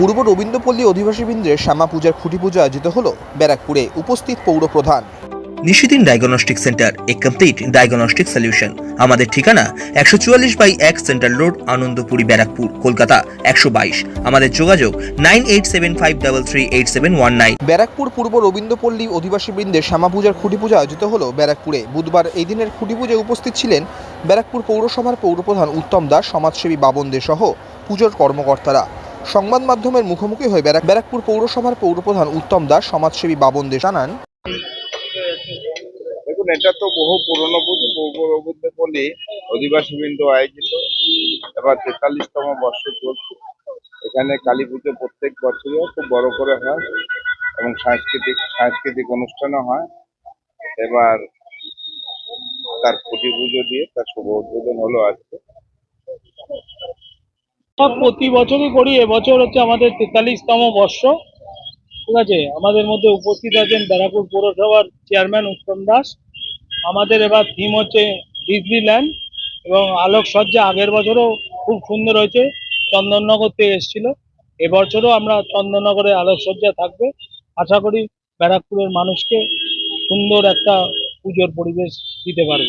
পূর্ব রবীন্দ্রপল্লী অধিবাসীবৃন্দের শ্যামা পূজার খুঁটি পূজা আয়োজিত হল ব্যারাকপুরে উপস্থিত পৌর প্রধান। নিশিদিন ডায়াগনস্টিক সেন্টার এ কমপ্লিট ডায়াগনস্টিক সলিউশন আমাদের ঠিকানা একশো চুয়াল্লিশ বাই এক সেন্ট্রাল রোড আনন্দপুরি ব্যারাকপুর কলকাতা একশো বাইশ। আমাদের যোগাযোগ nine eight seven five double three eight seven one nine. Barrackpore পূর্ব রবীন্দ্রপল্লী অধিবাসীবৃন্দের শ্যামা পূজার খুঁটি পূজা আয়োজিত হল ব্যারাকপুরে। বুধবার এই দিনের খুঁটি পূজায় উপস্থিত ছিলেন ব্যারাকপুর পৌরসভার পৌরপ্রধান উত্তম দাস সমাজসেবী বাবন দে সহ পুজোর কর্মকর্তারা। সংবাদ মাধ্যমের মুখোমুখি হয়ে ব্যারাক ব্যারাকপুর পৌরসভার পৌরপ্রধান উত্তম দাস, সমাজসেবী বাবন দে জানান, দেখুন, এটা তো বহু পুরনো পুজো পূর্ব রবীন্দ্রপল্লী অধিবাসী বৃন্দ আয়োজিত। এবার তেতাল্লিশতম বর্ষ চলছে। এখানে কালী পুজো প্রত্যেক বছরই খুব বড় করে হয় এবং সাংস্কৃতিক সাংস্কৃতিক অনুষ্ঠানও হয়। এবার তার খুঁটি পুজো দিয়ে তার শুভ উদ্বোধন হলো আজকে। প্রতি বছরই করি, এবছর হচ্ছে আমাদের তেতাল্লিশতম বর্ষ, ঠিক আছে? আমাদের মধ্যে উপস্থিত আছেন ব্যারাকপুর পৌরসভার চেয়ারম্যান উত্তম দাস, আমাদের এবার থিম হচ্ছে ডিজনিল্যান্ড এবং আলোকসজ্জা আগের বছরও খুব সুন্দর হয়েছে, চন্দননগর থেকে এসেছিল, এবছরও আমরা চন্দননগরে আলোকসজ্জা থাকবে, আশা করি ব্যারাকপুরের মানুষকে সুন্দর একটা পুজোর পরিবেশ দিতে পারব।